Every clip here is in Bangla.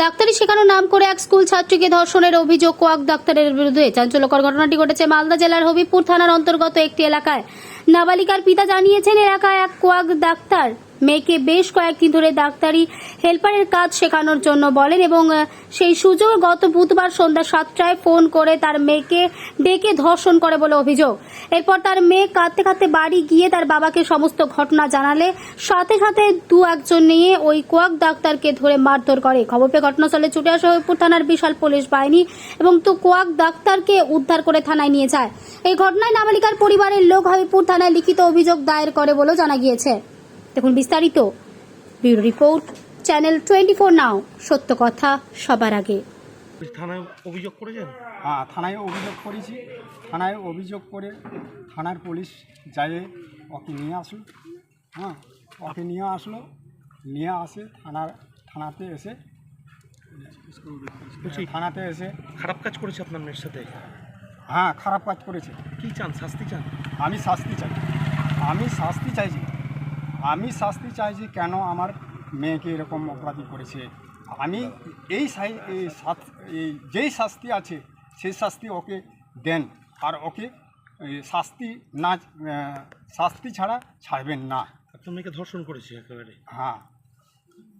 ডাক্তারি শেখানোর নাম করে এক স্কুল ছাত্রীকে ধর্ষণের অভিযোগ কোয়াক ডাক্তারের বিরুদ্ধে। চাঞ্চল্যকর ঘটনাটি ঘটেছে মালদা জেলার হবিপুর থানার অন্তর্গত একটি এলাকায়। নাবালিকার পিতা জানিয়েছেন, এলাকায় এক কোয়াক ডাক্তার মেয়েকে বেশ কয়েকদিন ধরে ডাক্তারি হেল্পারের কাজ শেখানোর জন্য বলেন এবং সেই সুযোগ গত বুধবার সন্ধ্যা সাতটায় ফোন করে তার মেয়েকে ডেকে ধর্ষণ করে বলে অভিযোগ। এরপর তার মেয়ে কাঁদতে কাঁদতে বাড়ি গিয়ে তার বাবাকে সমস্ত ঘটনা জানালে, সাথে সাথে দু একজন নিয়ে ওই কোয়াক ডাক্তারকে ধরে মারধর করে। খবর পেয়ে ঘটনাস্থলে ছুটে আসে হবিপুর থানার বিশাল পুলিশ বাহিনী এবং তো কোয়াক ডাক্তারকে উদ্ধার করে থানায় নিয়ে যায়। এই ঘটনায় নাবালিকার পরিবারের লোক হবিপুর থানায় লিখিত অভিযোগ দায়ের করে বলেও জানা গিয়েছে। দেখুন বিস্তারিত। Bureau report channel twenty four now সত্য কথা সবার আগে। থানায় অভিযোগ করেছেন? হ্যাঁ থানায় অভিযোগ করেছি। থানায় অভিযোগ করে থানার পুলিশ যায় ওকে নিয়ে আসলো হ্যাঁ ওকে নিয়ে আসলো। নিয়ে আসে থানার থানাতে এসে থানাতে এসে খারাপ কাজ করেছে আপনার মেয়ের সাথে? হ্যাঁ খারাপ কাজ করেছে। কি চান? শাস্তি চান? আমি শাস্তি চাই। আমি শাস্তি চাইছি। আমি শাস্তি চাই যে কেন আমার মেয়েকে এরকম অপরাধী করেছে। আমি এই সাই এই যেই শাস্তি আছে সেই শাস্তি ওকে দেন। আর ওকে শাস্তি না শাস্তি ছাড়া ছাড়বেন না। আপনার মেয়েকে ধর্ষণ করেছে একেবারে। হ্যাঁ।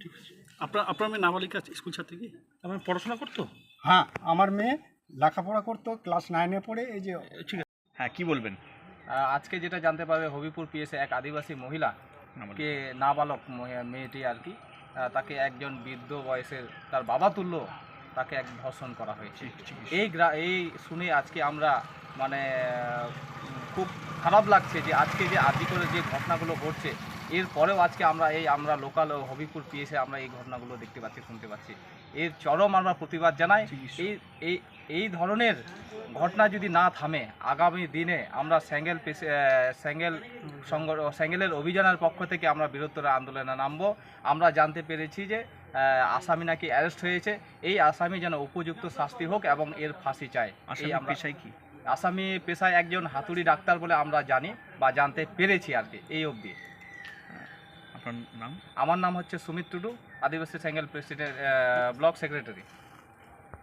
ঠিক আছে। আপনার আপনার মেয়ে নাবালিকা স্কুল ছাত্রী কি আমার পড়াশোনা করতো? হ্যাঁ আমার মেয়ে লেখাপড়া করতো ক্লাস নাইনে পড়ে এই যে ঠিক আছে। হ্যাঁ কী বলবেন? আজকে যেটা জানতে পারবে হবিপুর পিএসে এক আদিবাসী মহিলা কে নাবালক মেয়েটি আর কি তাকে একজন বৃদ্ধ বয়সের তার বাবা তুল্য তাকে এক ধর্ষণ করা হয়েছে। এই গ্রা এই শুনে আজকে আমরা মানে খুব খারাপ লাগছে যে আজকে যে আদি করে যে ঘটনাগুলো ঘটছে এরপরেও আজকে আমরা এই আমরা লোকাল হবিপুর পিএসে আমরা এই ঘটনাগুলো দেখতে পাচ্ছি শুনতে পাচ্ছি। এর চরম আমরা প্রতিবাদ জানাই। এই এই এই ধরনের ঘটনা যদি না থামে আগামী দিনে আমরা স্যাঙ্গেল পেশে স্যাঙ্গেল সংগ স্যাঙ্গেলের অভিযানের পক্ষ থেকে আমরা বৃহত্তর আন্দোলনে নামবো। আমরা জানতে পেরেছি যে আসামি নাকি অ্যারেস্ট হয়েছে। এই আসামি যেন উপযুক্ত শাস্তি হোক এবং এর ফাঁসি চায়। এই আমরা পেশায় কি? আসামি পেশায় একজন হাতুড়ি ডাক্তার বলে আমরা জানি বা জানতে পেরেছি আর কি এই অবধি। আপনার নাম? আমার নাম হচ্ছে Sumit Tudu Adivasi Sengel president block secretary.